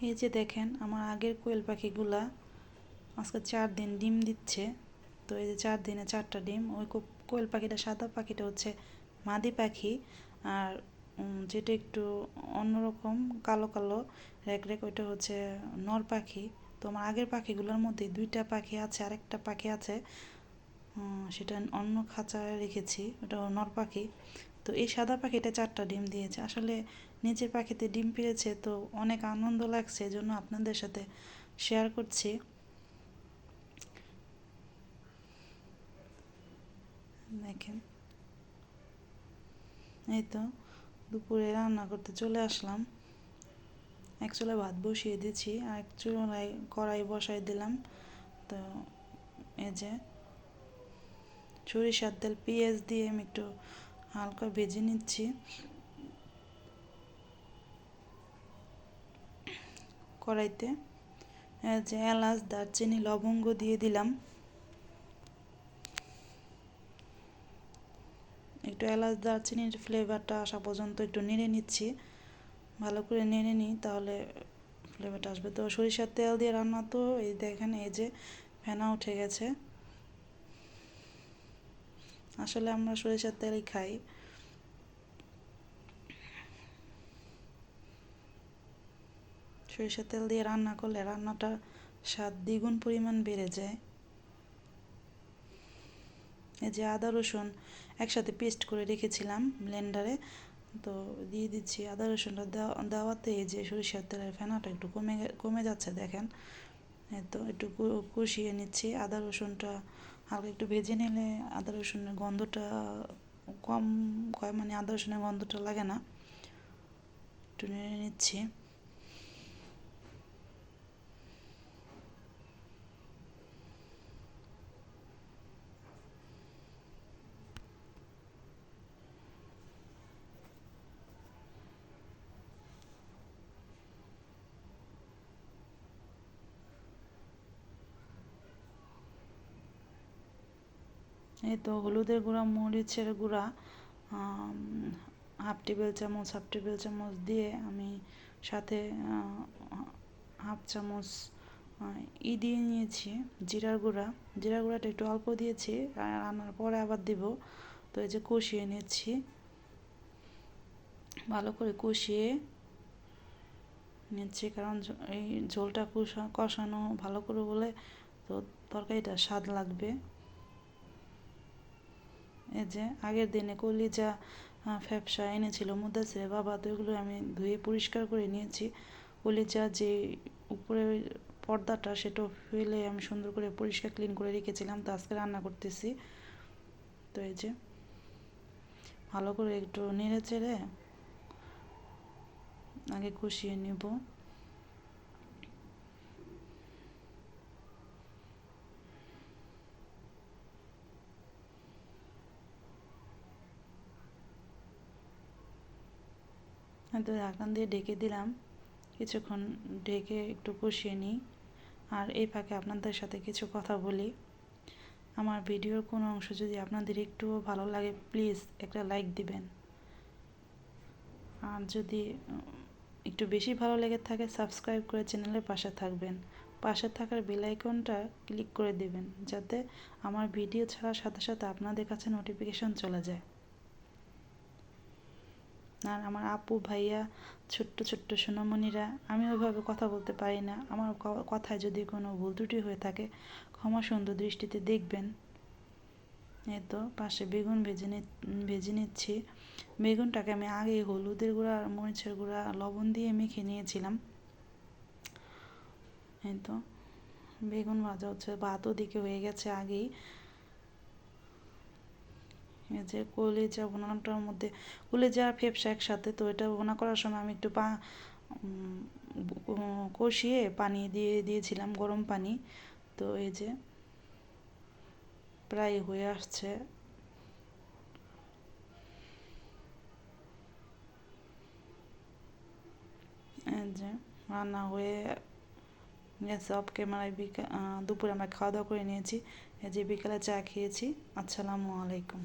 এই যে দেখেন, আমার আগের কোয়েল পাখিগুলা আজকে চার দিন ডিম দিচ্ছে। তো এই যে চার দিনে চারটা ডিম, ওই কোয়েল পাখিটা, সাদা পাখিটা হচ্ছে মাদি পাখি। আর যেটা একটু অন্যরকম কালো কালো রেক রেক, ওইটা হচ্ছে নর পাখি। তো আমার আগের পাখিগুলোর মধ্যে দুইটা পাখি আছে, আরেকটা পাখি আছে। সেটা অন্য খাঁচায় রেখেছি ওটা নর পাখি। তো এই সাদা পাখিটা চারটা ডিম দিয়েছে। আসলে নিচের পাখিতে ডিম পেয়েছে তো অনেক আনন্দ লাগছে জন্য আপনাদের সাথে শেয়ার করছি। দেখেন। এই তো দুপুরে রান্না করতে চলে আসলাম। এক চুলায় ভাত বসিয়ে দিয়েছি, আর এক চুলায় কড়াই বসাই দিলাম। তো এই যে সরিষার তেল, পেঁয়াজ দিয়ে আমি একটু হালকা ভেজে নিচ্ছি। কড়াইতে যে এলাচ, দারচিনি, লবঙ্গ দিয়ে দিলাম। একটু এলাচ, দারচিনির ফ্লেভারটা আসা পর্যন্ত একটু নেড়ে নিচ্ছি। ভালো করে নেড়ে নিই, তাহলে ফ্লেভারটা আসবে। তো সরিষার তেল দিয়ে রান্না তো, এই দেখেন এই যে ফেনা উঠে গেছে। আসলে আমরা সরিষার তেলই খাই। সরিষার তেল দিয়ে রান্না করলে রান্নাটা স্বাদ দ্বিগুণ পরিমাণ বেড়ে যায়। এই যে আদা, রসুন একসাথে পেস্ট করে রেখেছিলাম ব্লেন্ডারে, তো দিয়ে দিচ্ছি আদা, রসুনটা দেওয়াতে যে সরিষার তেলের ফেনাটা একটু কমে কমে যাচ্ছে দেখেন। তো একটু কষিয়ে নিচ্ছি আদা, রসুনটা হালকা একটু ভেজে নিলে আদা রসুনের গন্ধটা কম, কয় মানে আদা রসুনের গন্ধটা লাগে না। একটু নিচ্ছি। এই তো হলুদের গুঁড়া, মরিচের গুঁড়া হাফ টেবিল চামচ হাফ টেবিল চামচ দিয়ে আমি সাথে হাফ চামচ ই দিয়ে নিয়েছি জিরার গুঁড়া। জিরার গুঁড়াটা একটু অল্প দিয়েছি রান্নার পরে আবার দিব। তো এই যে কষিয়ে নিচ্ছি। ভালো করে কষিয়ে নিচ্ছি, কারণ এই ঝোলটা কষানো ভালো করে বলে তো তরকারিটা স্বাদ লাগবে। এই যে আগের দিনে কলিজা ফ্যাপসা এনেছিল মুদাসিরের বাবা, তো এগুলো আমি ধুয়ে পরিষ্কার করে নিয়েছি। কলিজা যে উপরে পর্দাটা, সেটা ফেলে আমি সুন্দর করে পরিষ্কার ক্লিন করে রেখেছিলাম, তো আজকে রান্না করতেছি। তো এই যে, ভালো করে একটু নেড়ে চেড়ে আগে কষিয়ে নেব। তো ঢাকন দিয়ে ঢেকে দিলাম। কিছুক্ষণ ঢেকে একটু কষিয়ে নিই। আর এই ফাঁকে আপনাদের সাথে কিছু কথা বলি। আমার ভিডিওর কোনো অংশ যদি আপনাদের একটুও ভালো লাগে, প্লিজ একটা লাইক দিবেন। আর যদি একটু বেশি ভালো লেগে থাকে, সাবস্ক্রাইব করে চ্যানেলের পাশে থাকবেন। পাশে থাকার বেলাইকনটা ক্লিক করে দেবেন, যাতে আমার ভিডিও ছাড়ার সাথে সাথে আপনাদের কাছে নোটিফিকেশন চলে যায়। আর আমার আপু, ভাইয়া, ছোট্ট ছোট্ট সোনামণিরা, আমি ওইভাবে কথা বলতে পারি না। আমার কথায় যদি কোনো ভুল ত্রুটি হয়ে থাকে, ক্ষমা সুন্দর দৃষ্টিতে দেখবেন। এই তো, পাশে বেগুন ভেজে ভেজে নিচ্ছি। বেগুনটাকে আমি আগে হলুদের গুঁড়া আর মরিচের গুঁড়া, লবণ দিয়ে মেখে নিয়েছিলাম। এই তো, বেগুন ভাজা হচ্ছে ভাত ওদিকে হয়ে গেছে আগেই। যে কলিজা বোনাটার মধ্যে। কলিজা ফেপসা একসাথে, তো এটা বোনা করার সময় আমি একটু পা কষিয়ে পানি দিয়ে দিয়েছিলাম, গরম পানি। তো এই যে প্রায় হয়ে আসছে। যে রান্না হয়ে গেছে অফ ক্যামেরায় বিকেল দুপুরে আমরা খাওয়া দাওয়া করে নিয়েছি। এই যে বিকেলে চা খেয়েছি। আসসালামু আলাইকুম।